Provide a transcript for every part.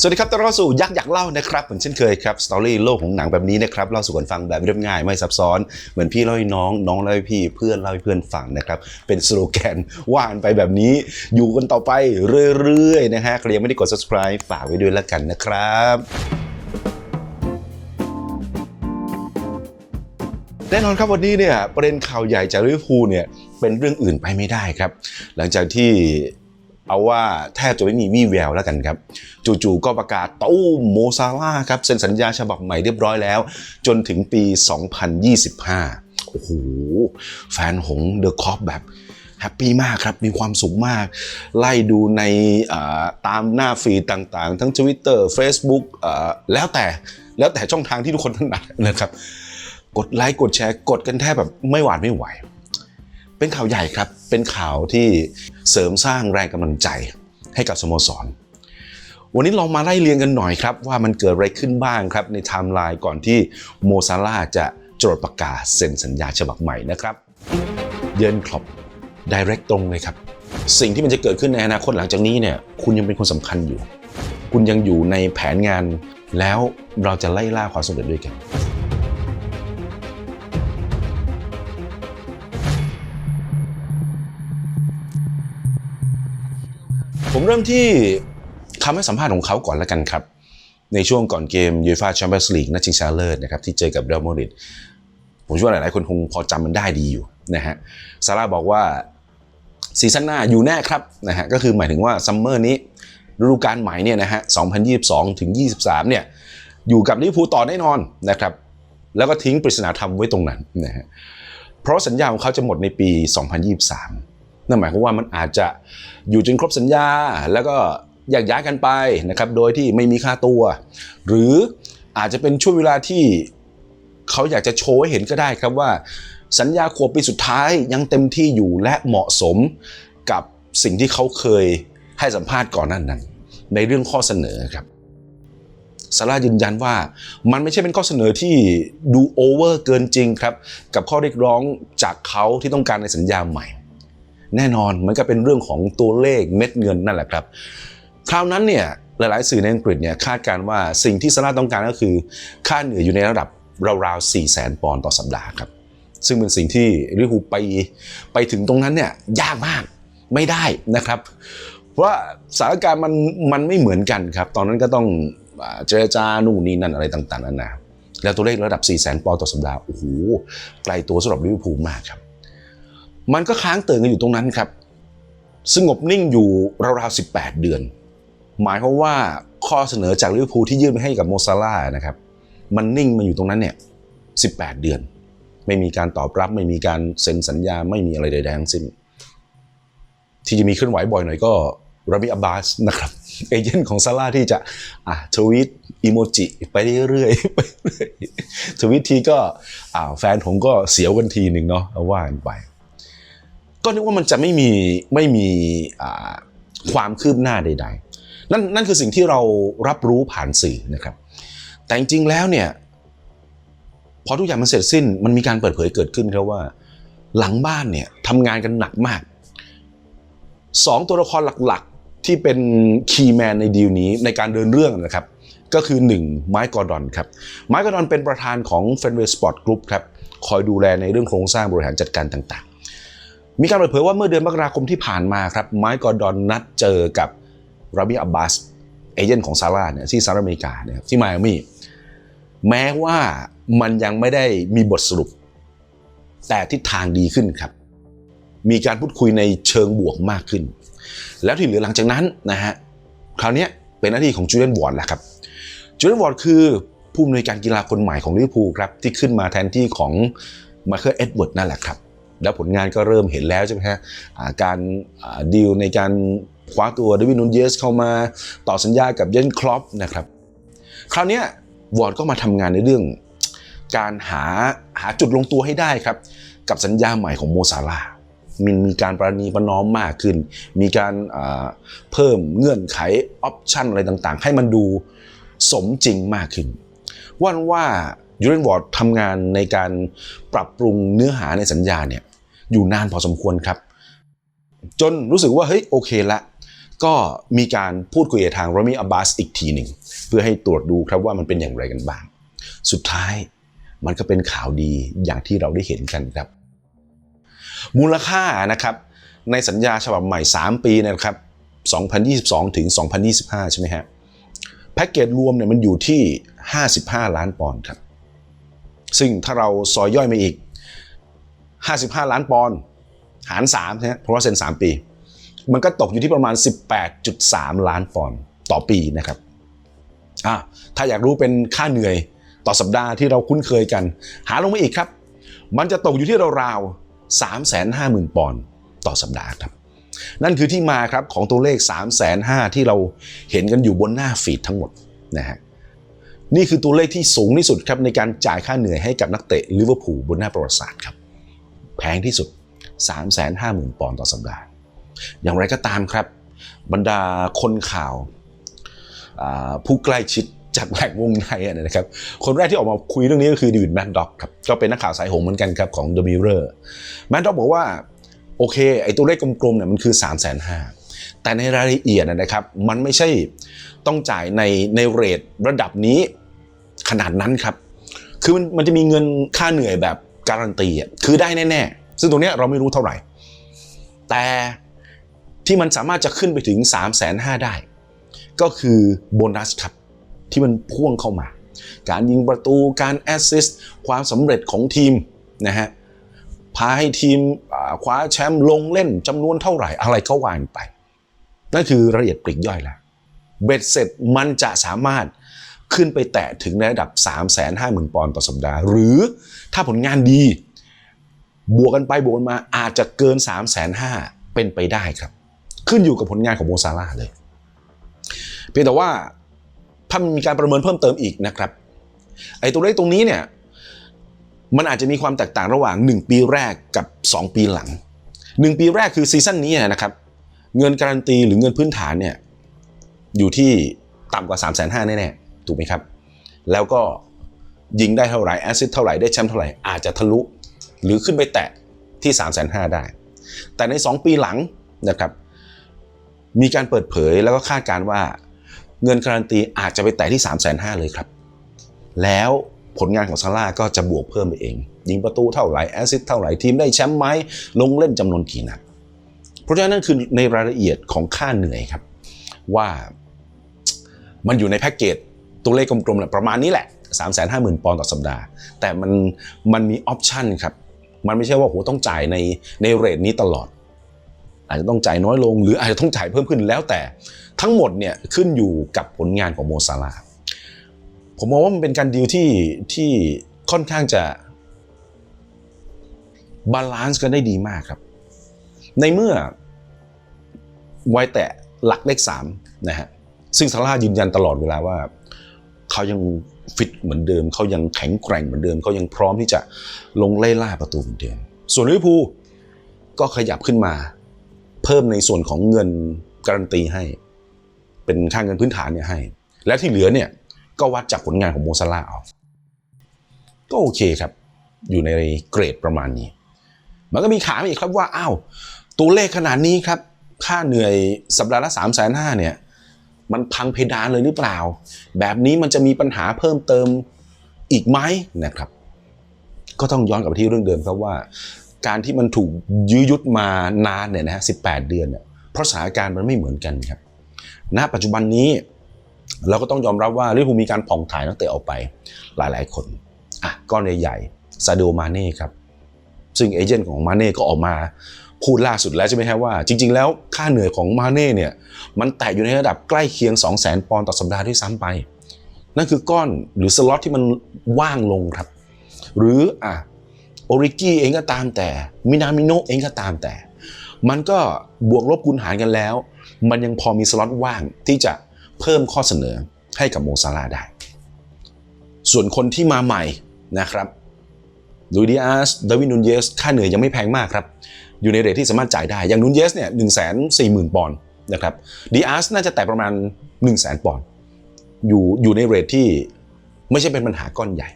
สวัสดีครับต้อนรับสู่ยักษ์อยากเล่านะครับเหมือนเช่นเคยครับสตอรี่โลกของหนังแบบนี้นะครับเล่าสู่กันฟังแบบเรียบง่ายไม่ซับซ้อนเหมือนพี่เล่าให้น้องน้องเล่าให้พี่เพื่อนเล่าให้เพื่อนฟังนะครับเป็นสโลแกนว่านไปแบบนี้ อยู่กันต่อไปเรื่อยๆนะฮะใครยังไม่ได้กด subscribe ฝากไว้ด้วยแล้วกันนะครับแน่นอนครับวันนี้เนี่ยประเด็นข่าวใหญ่จากลิเวอร์พูลเนี่ยเป็นเรื่องอื่นไปไม่ได้ครับ หลังจากที่ เอาว่าแทบจะไม่มีวี่แววแล้วกันครับ จู่ๆก็ประกาศตู้โมซาร่าครับเซ็นสัญญาฉบับใหม่เรียบร้อยแล้ว จนถึงปี 2025 โอ้โห แฟนหงเดอะคอปแบบแฮปปี้มากครับ มีความสุขมาก ไล่ดูในตามหน้าฟีดต่างๆ ทั้ง Twitter Facebook แล้วแต่แล้วแต่ช่องทางที่ทุกคนถนัดนะครับ กดไลค์กดแชร์กดกันแทบแบบไม่หวาดไม่ไหว เป็นข่าวใหญ่ครับ เป็นข่าวที่เสริมสร้างแรงกำลังใจให้กับสโมสร วันนี้ลองมาไล่เรียงกันหน่อยครับ ว่ามันเกิดอะไรขึ้นบ้างครับ ในไทม์ไลน์ก่อนที่โมซาร่าจะจดประกาศเซ็นสัญญาฉบับใหม่นะครับ เยินคลอปดิเรกตรงเลยครับ สิ่งที่มันจะเกิดขึ้นในอนาคตหลังจากนี้เนี่ยคุณยังเป็นคนสำคัญอยู่ คุณยังอยู่ในแผนงานแล้วเราจะไล่ล่าความสำเร็จด้วยกัน ผมเริ่มที่คำให้สัมภาษณ์ของเขาก่อนแล้วกันครับ ในช่วงก่อนเกมยูฟ่าแชมเปี้ยนส์ลีกนัดชิงชนะเลิศนะครับที่เจอกับเรอัลมาดริดผมเชื่อว่าหลาย ๆ คนคงพอจำมันได้ดีอยู่นะฮะซาร่าบอกว่าซีซั่นหน้าอยู่แน่ครับนะฮะก็คือหมายถึงว่าซัมเมอร์นี้ฤดูกาลใหม่เนี่ยนะฮะ 2022 ถึง 23 เนี่ย อยู่กับลิเวอร์พูลต่อแน่นอนนะครับ แล้วก็ทิ้งปริศนาธรรมไว้ตรงนั้นนะฮะ เพราะสัญญาของเขาจะหมดในปี 2023 นั่นหมายความว่ามันอาจจะอยู่จนครบสัญญา แล้วก็แยกย้ายกันไปนะครับ โดยที่ไม่มีค่าตัว หรืออาจจะเป็นช่วงเวลาที่เขาอยากจะโชว์ให้เห็นก็ได้ครับว่า สัญญาขวบปีสุดท้ายยังเต็มที่อยู่และเหมาะสมกับสิ่งที่เขาเคยให้สัมภาษณ์ก่อนหนั้นนั้น ในเรื่องข้อเสนอครับซาร่ายืนยันว่ามันไม่ใช่เป็นข้อเสนอที่ดูโอเวอร์เกินจริงครับ กับข้อเรียกร้องจากเขาที่ต้องการในสัญญาใหม่ แน่นอนมันก็เป็นเรื่องของตัวเลขเม็ดเงินนั่นแหละครับ คราวนั้นเนี่ยหลายๆสื่อในอังกฤษเนี่ยคาดการณ์ว่าสิ่งที่ซาร่าต้องการก็คือ ค่าเหนื่อยอยู่ในระดับราวๆ4 0 0แสนปอนด์ต่อสัปดาห์ครับ ซึ่งเป็นสิ่งที่ลิเวอร์พูไปไปถึงตรงนั้นเนี่ยยากมากไม่ได้นะครับ เพราะว่าสถานการณ์มันมันไม่เหมือนกันครับ ตอนนั้นก็ต้องเจรจานู่นนี่นั่นอะไรต่างๆนานาแล้วตัวเลขระดับ4 0 0แสนปอนด์ต่อสัปดาห์โอ้โหไกลตัวสำหรับลิเวอร์พูลมากครับ มันก็ค้างเติ่งกันอยู่ตรงนั้นครับ สงบนิ่งอยู่ราวๆ 18 เดือน หมายความว่าข้อเสนอจากลิเวอร์พูลที่ยื่นไปให้กับโมซาร่านะครับ มันนิ่งมาอยู่ตรงนั้นเนี่ย 18 เดือน ไม่มีการตอบรับ ไม่มีการเซ็นสัญญาไม่มีอะไรใดๆทั้งสิ้น ที่จะมีเคลื่อนไหวบ่อยหน่อยก็รามิอับบาสนะครับเอเจนต์ของซาร่าที่จะอะทวีตอีโมจิไปเรื่อยๆไปเรื่อยทวีตทีก็อ่าแฟนผมก็เสียวกันทีหนึ่งเนาะเอาว่ากันไป ก็นึกว่ามันจะไม่มีไม่มีความคืบหน้าใด ๆ นั่นนั่นคือสิ่งที่เรารับรู้ผ่านสื่อนะครับ แต่จริงๆแล้วเนี่ยพอทุกอย่างมันเสร็จสิ้นมันมีการเปิดเผยเกิดขึ้นครับว่า หลังบ้านเนี่ยทำงานกันหนักมากสองตัวละครหลักๆ ที่เป็นคีย์แมนในดีลนี้ในการเดินเรื่องนะครับ ก็คือหนึ่งไมค์กอร์ดอนครับไมค์กอร์ดอนเป็นประธานของ f e n w a y Sport Group ครับคอยดูแลในเรื่องโครงสร้างบริหารจัดการต่าง มีการเปิดเผยว่าเมื่อเดือนมกราคมที่ผ่านมาครับไมค์กอร์ดอนนัดเจอกับราบิอับบาสเอเจนต์ของซาร่าเนี่ยที่สหรัฐอเมริกาเนี่ยที่ไมอามี่แม้ว่ามันยังไม่ได้มีบทสรุป แต่ทิศทางดีขึ้นครับ มีการพูดคุยในเชิงบวกมากขึ้น แล้วที่เหลือหลังจากนั้นนะฮะคราวนี้เป็นหน้าที่ของจูเลียนวอร์ดแหละครับจูเลียนวอร์ดคือผู้อำนวยการกีฬาคนใหม่ของลิเวอร์พูลครับที่ขึ้นมาแทนที่ของมาเคิลเอ็ดเวิร์ดนั่นแหละครับ แล้วผลงานก็เริ่มเห็นแล้วใช่ไหมฮะาการดีลในการคว้าตัวเดวิดนูนเยสเข้ามาต่อสัญญากับเยนคลอปนะครับ คราวนี้วอร์ดก็มาทำงานในเรื่อง การหาหาจุดลงตัวให้ได้ครับ กับสัญญาใหม่ของโมซาลามันมีการประนีประนอมมากขึ้น มีการเพิ่มเงื่อนไขออปชันอะไรต่างๆ ให้มันดูสมจริงมากขึ้น ว่านว่า ยูเรนวอร์ดทำงานในการปรับปรุงเนื้อหาในสัญญาเนี่ยอยู่นานพอสมควรครับ จนรู้สึกว่าเฮ้ยโอเคละ ก็มีการพูดคุยกับทางร a มิอับบาสอีกทีหนึ่ง เพื่อให้ตรวจดูครับว่ามันเป็นอย่างไรกันบ้าง สุดท้ายมันก็เป็นข่าวดีอย่างที่เราได้เห็นกันครับ มูลค่านะครับในสัญญาฉบับใหม่ 3 ปีนะครับ 2022 ถึง 2025 ใช่ไหมฮะ แพ็กเกจรวมเนี่ยมันอยู่ที่ 55 ล้านปอนด์ครับ ซึ่งถ้าเราซอยย่อยมาอีก 55 ล้านปอนด์หาร3นะฮะเพราะว่าเซ็น 3 ปี มันก็ตกอยู่ที่ประมาณ 18.3 ล้านปอนด์ต่อปีนะครับอะถ้าอยากรู้เป็นค่าเหนื่อยต่อสัปดาห์ที่เราคุ้นเคยกัน หาลงมาอีกครับ มันจะตกอยู่ที่ราวๆ 350,000 ปอนด์ต่อสัปดาห์ครับ นั่นคือที่มาครับของตัวเลข 3 5 0 0 0ที่เราเห็นกันอยู่บนหน้าฟีดทั้งหมดนะฮะ นี่คือตัวเลขที่สูงที่สุดครับในการจ่ายค่าเหนื่อยให้กับนักเตะลิเวอร์พูลบนหน้าประวัติศาสตร์ครับ แพงที่สุด 350,000 ปอนด์ต่อสัปดาห์ อย่างไรก็ตามครับ บรรดาคนข่าว ผู้ใกล้ชิดจากแหล่งวงในนะครับ คนแรกที่ออกมาคุยเรื่องนี้ก็คือดิวิดแมดด็อกครับ ก็เป็นนักข่าวสายหงเหมือนกันครับของ The Mirror แมดด็อกบอกว่า โอเค ไอ้ตัวเลขกลมๆเนี่ยมันคือ 3 5 0 0 0แต่ในรายละเอียดนะครับ มันไม่ใช่ต้องจ่ายในในเรทระดับนี้ ขนาดนั้นครับ คือมันมันจะมีเงินค่าเหนื่อยแบบการันตีอะคือได้แน่ๆ ซึ่งตรงเนี้ยเราไม่รู้เท่าไหร่ แต่ที่มันสามารถจะขึ้นไปถึง 3 5 0 0 0ได้ ก็คือโบนัสครับ ที่มันพ่วงเข้ามา การยิงประตูการแอสซิสต์ความสำเร็จของทีมนะฮะพาให้ทีมคว้าแชมป์ลงเล่นจำนวนเท่าไหร่อะไรก็วานไป นั่นคือรายละเอียดปลีกย่อยแล้วเบ็ดเสร็จมันจะสามารถ ขึ้นไปแตะถึงในระดับ 3 5 0 0 0 0 ปอนด์ต่อสัปดาห์ หรือถ้าผลงานดี บวกกันไปบวกกันมาอาจจะเกิน 3 5 0 0 0เป็นไปได้ครับ ขึ้นอยู่กับผลงานของโมซาร่าเลย เพียงแต่ว่าถ้ามีการประเมินเพิ่มเติมอีกนะครับ ไอ้ตัวเลขตรงนี้เนี่ยมันอาจจะมีความแตกต่างระหว่าง 1 ปีแรกกับ 2 ปีหลัง 1 ปีแรกคือซีซั่นนี้นะครับ เงินการันตีหรือเงินพื้นฐานเนี่ยอยู่ที่ต่ำกว่า 3 5 0 0 0แน่ๆ ถูกไหมครับ แล้วก็ยิงได้เท่าไหร่แอสซิสเท่าไหร่ได้แชมป์เท่าไหร่อาจจะทะลุ หรือขึ้นไปแตะที่ 3 5 0 0 0ได้ แต่ใน 2 ปีหลังนะครับมีการเปิดเผยแล้วก็คาดการว่าเงินการันตีอาจจะไปแตะที่ 3 5 0 0 0เลยครับ แล้วผลงานของซาร่าก็จะบวกเพิ่มไปเอง ยิงประตูเท่าไหร่แอสซิสเท่าไหร่ทีมได้แชมป์ไหมลงเล่นจำนวนกี่นัดเพราะฉะนั้นนั่นคือในรายละเอียดของค่าเหนื่อยครับ ว่ามันอยู่ในแพ็กเกจ ตัวเลขกลมๆแหละประมาณนี้แหละ 3 5 0 0 0 0 ปอนด์ต่อสัปดาห์ แต่มันมันมีออปชันครับ มันไม่ใช่ว่าโหต้องจ่ายในในเรทนี้ตลอด อาจจะต้องจ่ายน้อยลง หรืออาจจะต้องจ่ายเพิ่มขึ้นแล้วแต่ทั้งหมดเนี่ยขึ้นอยู่กับผลงานของโมซาลาผมมองว่ามันเป็นการดีลที่ที่ค่อนข้างจะบาลานซ์กันได้ดีมากครับ ในเมื่อไวแตะหลักเลขสามนะฮะซึ่งซาร่ายืนยันตลอดเวลาว่า เขายังฟิตเหมือนเดิม เขายังแข็งแกร่งเหมือนเดิม เขายังพร้อมที่จะลงไล่ล่าประตูเหมือนเดิม ส่วนลิเวอร์พูลก็ขยับขึ้นมา เพิ่มในส่วนของเงินการันตีให้ เป็นค่างเงินพื้นฐานเนี่ยให้ และที่เหลือเนี่ยก็วัดจากผลงานของโมซาลาห์เอาก็โอเคครับ อยู่ในเกรดประมาณนี้ มันก็มีข่าวอีกครับว่าอ้าวตัวเลขขนาดนี้ครับ ค่าเหนื่อยสัปดาห์ละ3ามแสนห้าเนี่ย มันพังเพดานเลยหรือเปล่า แบบนี้มันจะมีปัญหาเพิ่มเติมอีกไหมนะครับ ก็ต้องย้อนกลับไปที่เรื่องเดิมครับว่า การที่มันถูกยื้อยุดมานานเนี่ยนะฮะสิเดือนเนี่ยเพราะสถานการณ์มันไม่เหมือนกันครับณปัจจุบันนี้เราก็ต้องยอมรับว่าลิเวอร์พูลมีการผ่องถ่ายนักเตะออกไปหลาย ๆ คนอะก้อนใหญ่ๆซาดิโอมาเน่ครับ ซึ่งเอเจนต์ของมาเน่ก็ออกมา พูดล่าสุดแล้วใช่ไหมฮะว่า จริง ๆ แล้วค่าเหนื่อยของมาเน่เนี่ยมันแตะอยู่ในระดับใกล้เคียง 2 0 0 0 0 0 ปอนด์ต่อสัปดาห์ด้วยซ้ำไป นั่นคือก้อนหรือสล็อตที่มันว่างลงครับ หรืออะโอริกี้เองก็ตามแต่มินามิโนเองก็ตามแต่ มันก็บวกลบคูณหารกันแล้ว มันยังพอมีสล็อตว่างที่จะเพิ่มข้อเสนอให้กับโมซาลาได้ ส่วนคนที่มาใหม่นะครับลุยดิอาสดาวินนูนเยส ค่าเหนื่อยยังไม่แพงมากครับ อยู่ในเรทที่สามารถจ่ายได้ อย่างนูนเยสเนี่ยหนึ่งแสนสี่หมื่นปอนด์นะครับดิอาร์สน่าจะแต่ประมาณ1นึ่งแสนปอนด์อยู่อยู่ในเรทที่ไม่ใช่เป็นปัญหาก้อนใหญ่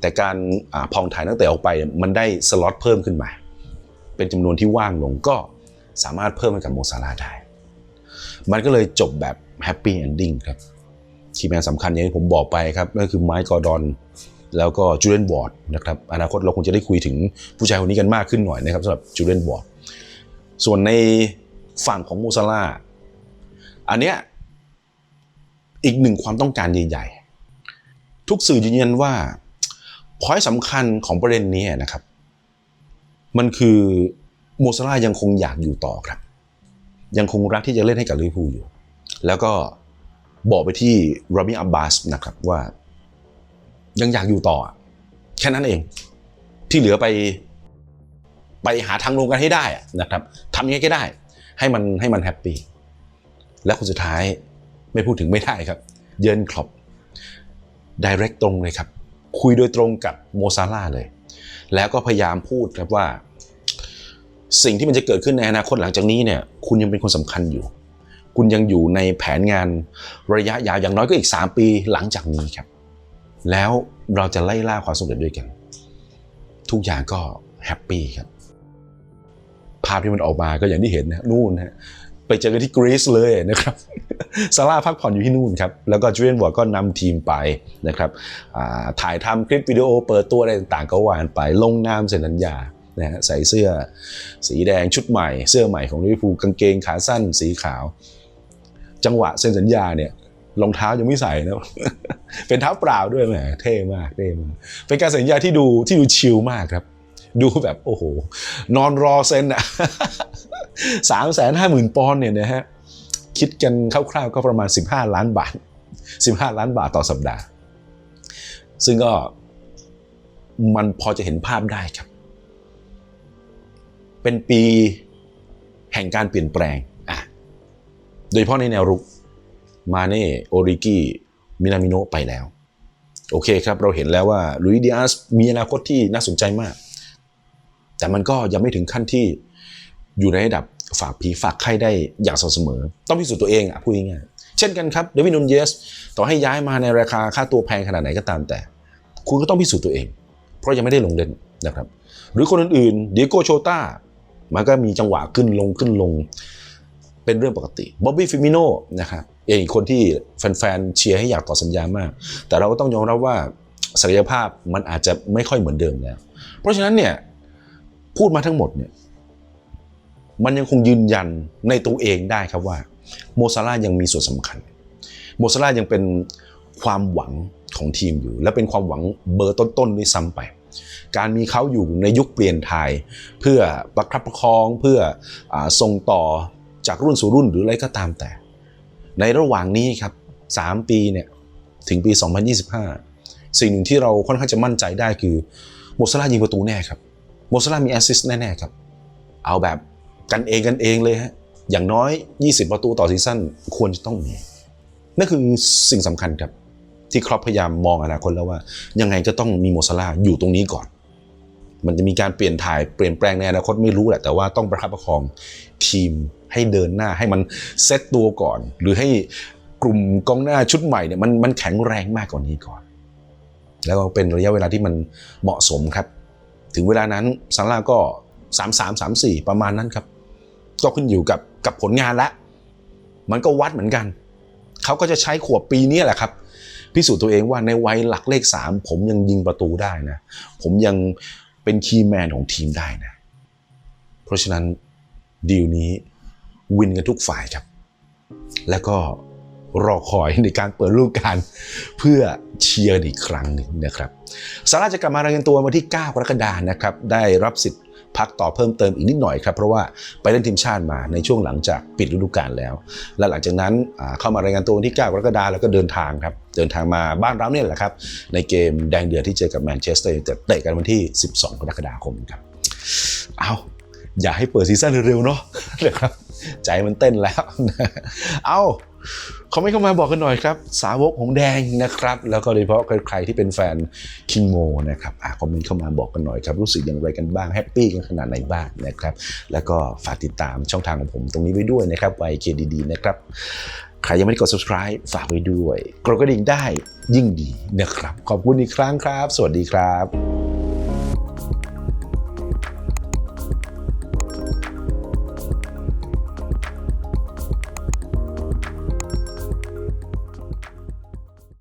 แต่การอาพองถ่ายนักเตะออกไปมันได้สล็อตเพิ่มขึ้นมา เป็นจำนวนที่ว่างลงก็สามารถเพิ่มให้กับโมซาลาได้ มันก็เลยจบแบบแฮปปี้เอนดิ้งครับคีย์แมนสำคัญอย่างที่ผมบอกไปครับนั่นคือไมค์กอร์ดอน แล้วก็จูเลนวอร์ดนะครับอนาคตเราคงจะได้คุยถึงผู้ชายคนนี้กันมากขึ้นหน่อยนะครับสำหรับจูเลนวอร์ดส่วนในฝั่งของมูซาร่าอันเนี้ยอีกหนึ่งความต้องการใหญ่ๆ ทุกสื่อยืนยันว่าพอยสำคัญของประเด็นนี้นะครับ มันคือโมซาร่ายังคงอยากอยู่ต่อครับ ยังคงรักที่จะเล่นให้กับลิเวอร์พูลอยู่ แล้วก็บอกไปที่โรบินอับบาสนะครับว่า ยังอยากอยู่ต่อ แค่นั้นเอง ที่เหลือไป ไปหาทางลงกันให้ได้นะครับทำยังไงก็ได้ ให้มันให้มันแฮปปี้และคนสุดท้ายไม่พูดถึงไม่ได้ครับ เยินคลอป direct ตรงเลยครับ คุยโดยตรงกับโมซาร่าเลย แล้วก็พยายามพูดครับว่า สิ่งที่มันจะเกิดขึ้นในอนาคตหลังจากนี้เนี่ย คุณยังเป็นคนสำคัญอยู่ คุณยังอยู่ในแผนงานระยะยาวอย่างน้อยก็อีก 3 ปีหลังจากนี้ครับ แล้วเราจะไล่ล่าความสำเร็จด้วยกัน ทุกอย่างก็แฮปปี้ครับ ภาพที่มันออกมาก็อย่างที่เห็นนะนู่นนะไปเจอกันที่กรีซเลยนะครับซาร่าพักผ่อนอยู่ที่นู่นครับ แล้วก็จูเลียนวอร์ก็นำทีมไปนะครับถ่ายทำคลิปวิดีโอเปิดตัวอะไรต่างๆ ก็วานไป ลงนามเซ็นสัญญานะฮะใส่เสื้อสีแดงชุดใหม่ เสื้อใหม่ของลิเวอร์พูลกางเกงขาสั้นสีขาว จังหวะเซ็นสัญญาเนี่ย รองเท้ายังไม่ใส่นะ เป็นเท้าเปล่าด้วยแหมเท่มากเท่มากเป็นการสัญญาที่ดูที่ดูชิลมากครับ ดูแบบโอ้โห นอนรอเซ็นอะสามแสนห้าหมื่นปอนเนี่ยนะฮะคิดกันคร่าวๆก็ประมาณ 15 ล้านบาท 15 ล้านบาทต่อสัปดาห์ ซึ่งก็มันพอจะเห็นภาพได้ครับ เป็นปีแห่งการเปลี่ยนแปลงอะโดยเฉพาะในแนวรุก มาเน่โอริกิมินามิโนะไปแล้ว โอเคครับ เราเห็นแล้วว่าลุยดิอาสมีอนาคตที่น่าสนใจมาก แต่มันก็ยังไม่ถึงขั้นที่อยู่ในระดับฝากผีฝากไข้ได้อย่างสม่ำเสมอ ต้องพิสูจน์ตัวเองอะพูดง่ายๆเช่นกันครับเดวิดนูนเยส ต่อให้ย้ายมาในราคาค่าตัวแพงขนาดไหนก็ตามแต่ คุณก็ต้องพิสูจน์ตัวเอง เพราะยังไม่ได้ลงเล่นนะครับ หรือคนอื่นๆเดียโกโชต้ามันก็มีจังหวะขึ้นลงขึ้นลง เป็นเรื่องปกติบ๊อบบี้ฟิมิโนนะครับ เองอีกคนที่แฟนๆเชียร์ให้อยากต่อสัญญามาก แต่เราก็ต้องยอมรับว่าศักยภาพมันอาจจะไม่ค่อยเหมือนเดิมแล้ว เพราะฉะนั้นเนี่ยพูดมาทั้งหมดเนี่ยมันยังคงยืนยันในตัวเองได้ครับว่าโมซาร่ายังมีส่วนสำคัญ โมซาร่ายังเป็นความหวังของทีมอยู่ และเป็นความหวังเบอร์ต้นๆด้วยซ้ำไป การมีเขาอยู่ในยุคเปลี่ยนถ่าย เพื่อประคับประคองเพื่ออส่งต่อจากรุ่นสู่รุ่นหรืออะไรก็ตามแต่ ในระหว่างนี้ครับ 3 ปีเนี่ยถึงปี 2025 สิ่งหนึ่งที่เราค่อนข้างจะมั่นใจได้คือโมซาร่ายิงประตูแน่ครับโมซาร่ามีแอสซิสต์แน่ๆครับ เอาแบบกันเองกันเองเลยฮะอย่างน้อย 20 ประตูต่อซีซั่นควรจะต้องมี นั่นคือสิ่งสำคัญครับ ที่ครอปพยายามมองอนาคตแล้วว่า ยังไงก็ต้องมีโมซาร่าอยู่ตรงนี้ก่อน มันจะมีการเปลี่ยนถ่ายเปลี่ยนแปลงในอนาคตไม่รู้แหละแต่ว่าต้องประคับประคองทีมให้เดินหน้าให้มันเซตตัวก่อน หรือให้กลุ่มกองหน้าชุดใหม่เนี่ยมันมันแข็งแรงมากกว่านี้ก่อน แล้วก็เป็นระยะเวลาที่มันเหมาะสมครับ ถึงเวลานั้นซาร่าก็ 3 3 3 4 ประมาณนั้นครับ ก็ขึ้นอยู่กับกับผลงานละ มันก็วัดเหมือนกันเขาก็จะใช้ขวบปีนี้แหละครับพิสูจน์ตัวเองว่าในวัยหลักเลข 3 ผมยังยิงประตูได้นะ ผมยัง เป็นคีย์แมนของทีมได้นะ เพราะฉะนั้นดีลนี้วินกันทุกฝ่ายครับ แล้วก็รอคอยในการเปิดฤดูกาลเพื่อเชียร์อีกครั้งหนึ่งนะครับสาราจะกลับมารายงานตัววันที่ 9 กรกฎาคมนะครับ ได้รับสิทธิ์ พักต่อเพิ่มเติมอีกนิดหน่อยครับเพราะว่าไปเล่นทีมชาติมาในช่วงหลังจากปิดฤดูกาลแล้ว และหลังจากนั้นเข้ามารายงานตัววันที่ 9 กรกฎาคมแล้วก็เดินทางครับเดินทางมาบ้านเราเนี่ยแหละครับในเกมแดงเดือดที่เจอกับแมนเชสเตอร์ยูไนเต็ดเตะกันวันที่ 12 กรกฎาคมครับเอาอย่าให้เปิดซีซั่นเร็วๆเนาะนะครับ ใจมันเต้นแล้ว เอาคอมเมนต์เข้ามาบอกกันหน่อยครับ สาวกหงแดงนะครับ แล้วก็โดยเฉพาะใครที่เป็นแฟนคิงโมนะครับอคอมเมนต์เข้ามาบอกกันหน่อยครับ รู้สึกอย่างไรกันบ้างแฮปปี้กันขนาดไหนบ้างนะครับ แล้วก็ฝากติดตามช่องทางของผมตรงนี้ไว้ด้วยนะครับไวเคดีๆนะครับ ใครยังไม่ได้กด subscribe ฝากไว้ด้วย กดกระดิ่งได้ยิ่งดีนะครับ ขอบคุณอีกครั้งครับ สวัสดีครับ